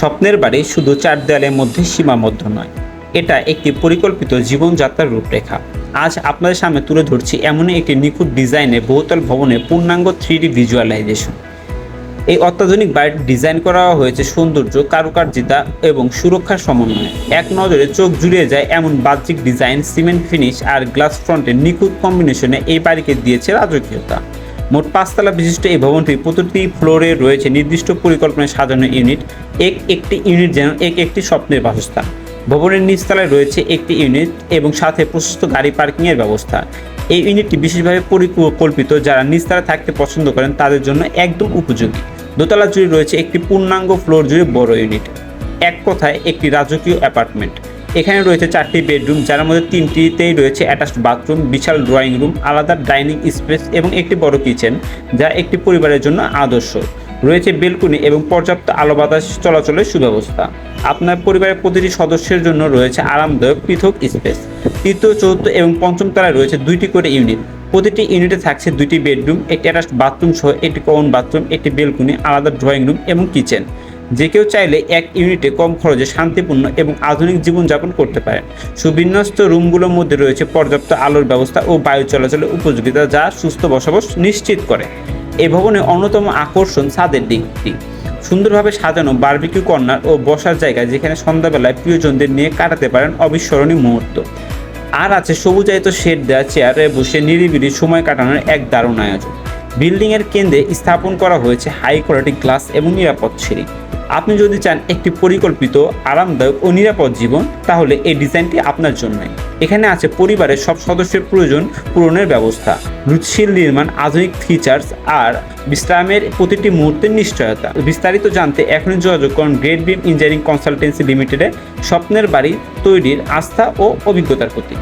স্বপ্নের বাড়ি শুধু চার দেয়ালের মধ্যে সীমাবদ্ধ নয়। এটা একটি পরিকল্পিত জীবনযাত্রার রূপরেখা। আজ আপনাদের সামনে তুলে ধরছি এমনই একটি নিখুঁত ডিজাইনে বহুতল ভবনের পূর্ণাঙ্গ থ্রি ভিজুয়ালাইজেশন। এই অত্যাধুনিক বাড়িটি ডিজাইন করা হয়েছে সৌন্দর্য, কারুকার্যিতা এবং সুরক্ষার সমন্বয়ে। এক নজরে চোখ জুড়িয়ে যায় এমন বাহ্যিক ডিজাইন, সিমেন্ট, ফিনিশ আর গ্লাস ফ্রন্টের নিখুঁত কম্বিনেশনে এই বাড়িকে দিয়েছে রাজকীয়তা। মোট পাঁচতলা বিশিষ্ট এই ভবনটি প্রতিটি ফ্লোরে রয়েছে নির্দিষ্ট পরিকল্পনায় সাজানো ইউনিট, এক একটি ইউনিট যেন এক একটি স্বপ্নের বাসস্থান। ভবনের নিচতলায় রয়েছে একটি ইউনিট এবং সাথে প্রশস্ত গাড়ি পার্কিংয়ের ব্যবস্থা। এই ইউনিটটি বিশেষভাবে পরিকল্পিত যারা নিচতলায় থাকতে পছন্দ করেন তাদের জন্য একদম উপযোগী। দোতলা জুড়ে রয়েছে একটি পূর্ণাঙ্গ ফ্লোর জুড়ে বড় ইউনিট। এক কথায় একটি রাজকীয় অ্যাপার্টমেন্ট। এখানে রয়েছে চারটি বেডরুম, যার মধ্যে তিনটিতেই রয়েছে অ্যাটাচড বাথরুম, বিশাল ড্রয়িং রুম, আলাদা ডাইনিং স্পেস এবং একটি বড় কিচেন, যা একটি পরিবারের জন্য আদর্শ। রয়েছে বেলকুনি এবং পর্যাপ্ত আলো বাতাস চলাচলের সুব্যবস্থা। আপনার পরিবারের প্রতিটি সদস্যের জন্য রয়েছে আরামদায়ক পৃথক স্পেস। তৃতীয়, চতুর্থ এবং পঞ্চম তলায় রয়েছে দুইটি করে ইউনিট। প্রতিটি ইউনিটে থাকছে দুইটি বেডরুম, একটি অ্যাটাচড বাথরুম সহ একটি কমন বাথরুম, একটি বেলকুনি, আলাদা ড্রয়িং রুম এবং কিচেন। যে কেউ চাইলে এক ইউনিটে কম খরচে শান্তিপূর্ণ এবং আধুনিক জীবনযাপন করতে পারেন সুবিন্যস্ত রুমগুলোর মধ্যে রয়েছে পর্যাপ্ত আলোর ব্যবস্থা ও বায়ু চলাচলের উপযোগিতা যা সুস্থ বসবাস নিশ্চিত করে। এই ভবনের অন্যতম আকর্ষণ ছাদের দিকটি। সুন্দরভাবে সাজানো বার্বিকিউ কর্নার ও বসার জায়গা যেখানে সন্ধ্যাবেলায় প্রিয়জনদের নিয়ে কাটাতে পারেন অবিস্মরণীয় মুহূর্ত। আর আছে সবুজায়িত শেড দেওয়া চেয়ারে বসে নিরিবিলি সময় কাটানোর এক দারুণ আয়োজন। বিল্ডিংয়ের কেন্দ্রে স্থাপন করা হয়েছে হাই কোয়ালিটি গ্লাস এবং নিরাপদ সিঁড়ি। আপনি যদি চান একটি পরিকল্পিত, আরামদায়ক ও নিরাপদ জীবন, তাহলে এই ডিজাইনটি আপনার জন্যই। এখানে আছে পরিবারের সব সদস্যের প্রয়োজন পূরণের ব্যবস্থা, রুচিশীল নির্মাণ, আধুনিক ফিচার্স আর বিশ্রামের প্রতিটি মুহূর্তের নিশ্চয়তা। বিস্তারিত জানতে এখনই যোগাযোগ করুন গ্রেট বিম ইঞ্জিনিয়ারিং কনসালটেন্সি লিমিটেডে, স্বপ্নের বাড়ি তৈরির আস্থা ও অভিজ্ঞতার প্রতি